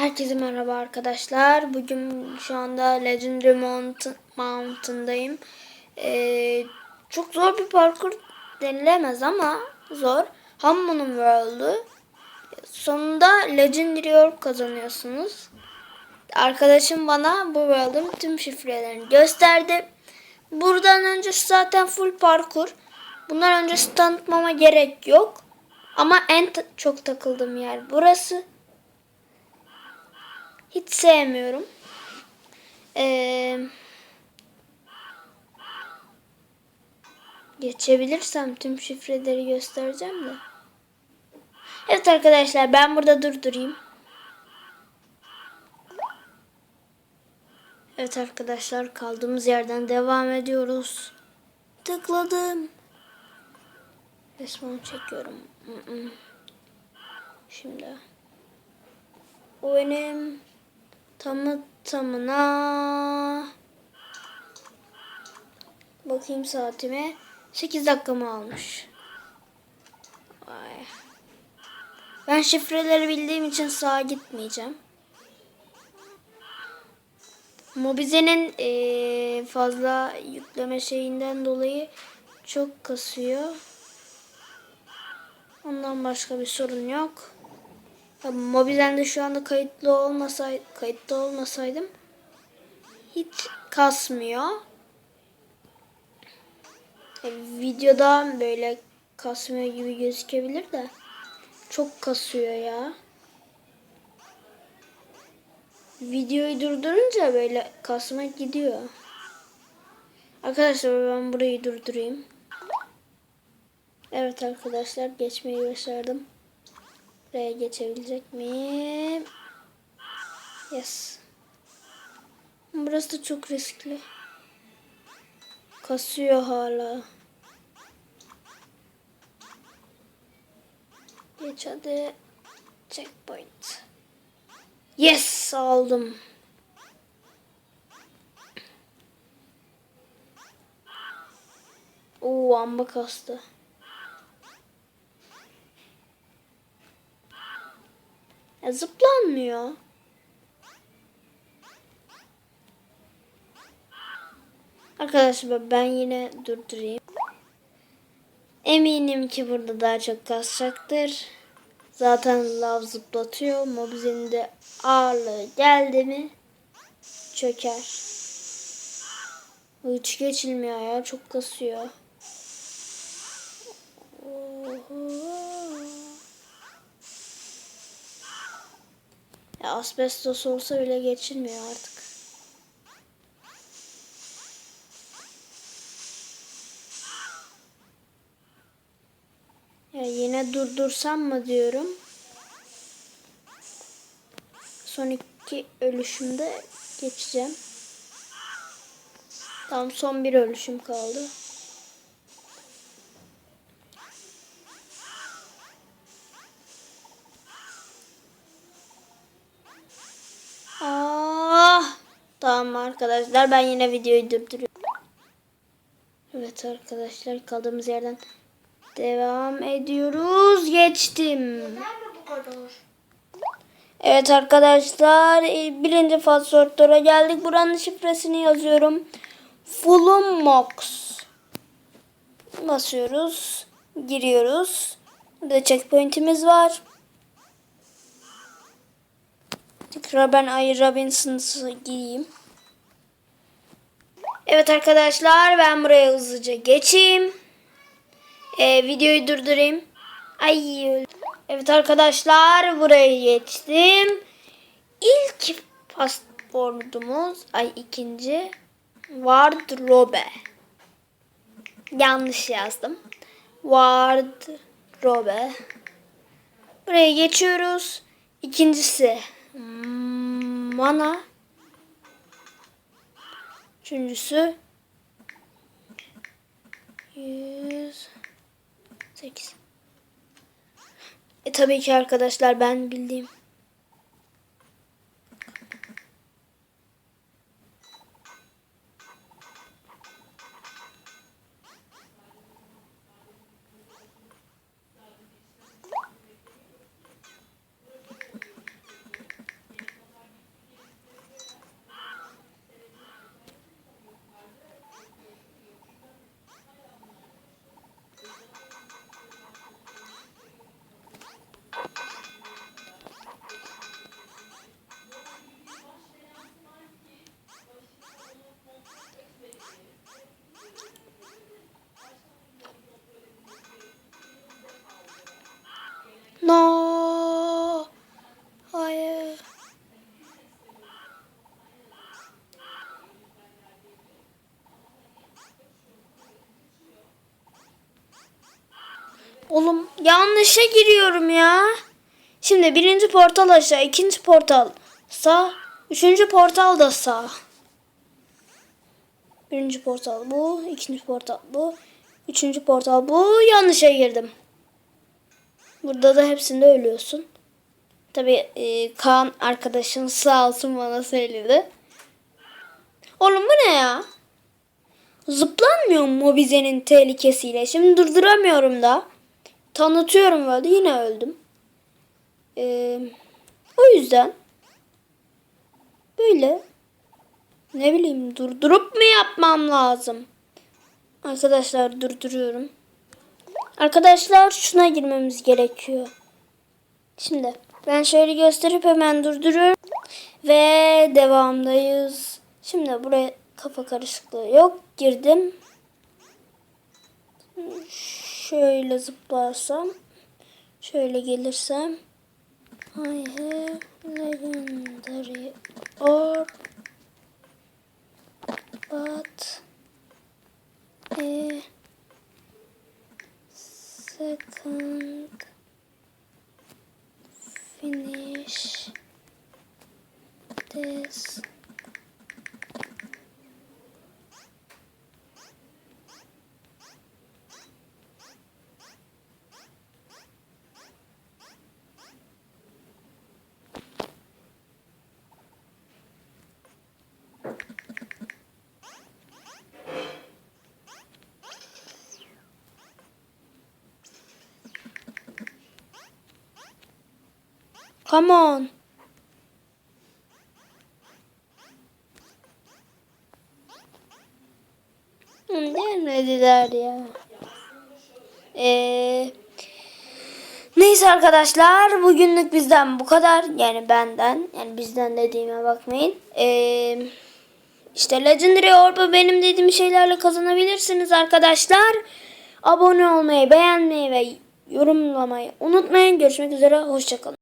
Herkese merhaba arkadaşlar. Bugün şu anda Legendary Mountain, Mountain'dayım. Ee, çok zor bir parkur denilemez ama zor. Hammond'un World'u. Sonunda Legendary Orb kazanıyorsunuz. Arkadaşım bana bu World'un tüm şifrelerini gösterdi. Buradan öncesi zaten full parkur. Bunlar öncesi tanıtmama gerek yok. Ama en çok takıldığım yer burası. Hiç sevmiyorum. Ee, geçebilirsem tüm şifreleri göstereceğim de. Evet arkadaşlar ben burada durdurayım. Evet arkadaşlar kaldığımız yerden devam ediyoruz. Tıkladım. Resmini çekiyorum. Şimdi. O benim tamı tamına bakayım saatime 8 dakikamı almış. Vay. Ben şifreleri bildiğim için sağa gitmeyeceğim. Mobize'nin eee, fazla yükleme şeyinden dolayı çok kasıyor. Ondan başka bir sorun yok. Mobizen'de şu anda kayıtlı olmasay kayıtlı olmasaydım hiç kasmıyor. Ya, videoda böyle kasmıyor gibi gözükebilir de çok kasıyor ya. Videoyu durdurunca böyle kasma gidiyor. Arkadaşlar ben burayı durdurayım. Evet arkadaşlar geçmeyi başardım. Buraya geçebilecek miyim? Yes. Burası da çok riskli. Kasıyor hala. Geç hadi. Checkpoint. Yes aldım. Oo amba kastı. Ya zıplanmıyor. Arkadaşlar ben yine durdurayım. Eminim ki burada daha çok kasacaktır. Zaten lav zıplatıyor. Mobizenin de ağırlığı geldi mi çöker. Hiç geçilmiyor ya. Çok kasıyor. Oho. Ya asbestos olsa bile geçilmiyor artık. Ya yine durdursam mı diyorum. Son iki ölüşümde geçeceğim. Tam son bir ölüşüm kaldı. Tamam arkadaşlar ben yine videoyu durduruyorum. Evet arkadaşlar kaldığımız yerden devam ediyoruz. Geçtim. Evet arkadaşlar e, birinci fasortora geldik. Buranın şifresini yazıyorum. Fulum Mox. Basıyoruz. Giriyoruz. Burada checkpoint'imiz var. Tekrar ben Ay Robinson'ı giyeyim. Evet arkadaşlar ben buraya hızlıca geçeyim. Ee, videoyu durdurayım. Ay. Evet arkadaşlar buraya geçtim. İlk pasportumuz ay ikinci wardrobe. Yanlış yazdım. Wardrobe. Buraya geçiyoruz. İkincisi mana. Üçüncüsü 108. E tabii ki arkadaşlar ben bildiğim. Oğlum yanlışa giriyorum ya. Şimdi birinci portal aşağı, ikinci portal sağ, üçüncü portal da sağ. Birinci portal bu, ikinci portal bu, üçüncü portal bu. Yanlışa girdim. Burada da hepsinde ölüyorsun. Tabii e, Kaan arkadaşın sağ olsun bana söyledi. Oğlum bu ne ya? Zıplanmıyor mu mobizenin tehlikesiyle? Şimdi durduramıyorum da. Tanıtıyorum böyle yine öldüm. Ee, o yüzden böyle ne bileyim durdurup mu yapmam lazım? Arkadaşlar durduruyorum. Arkadaşlar şuna girmemiz gerekiyor. Şimdi ben şöyle gösterip hemen durduruyorum. Ve devamdayız. Şimdi buraya kafa karışıklığı yok. Girdim. Şöyle zıplarsam. Şöyle gelirsem. I have legendary orb. But a second finish this. Come on. Gelmediler ya. Ee, neyse arkadaşlar bugünlük bizden bu kadar. Yani benden. Yani bizden dediğime bakmayın. Ee, işte Legendary Orb'u benim dediğim şeylerle kazanabilirsiniz arkadaşlar. Abone olmayı, beğenmeyi ve yorumlamayı unutmayın. Görüşmek üzere. Hoşçakalın.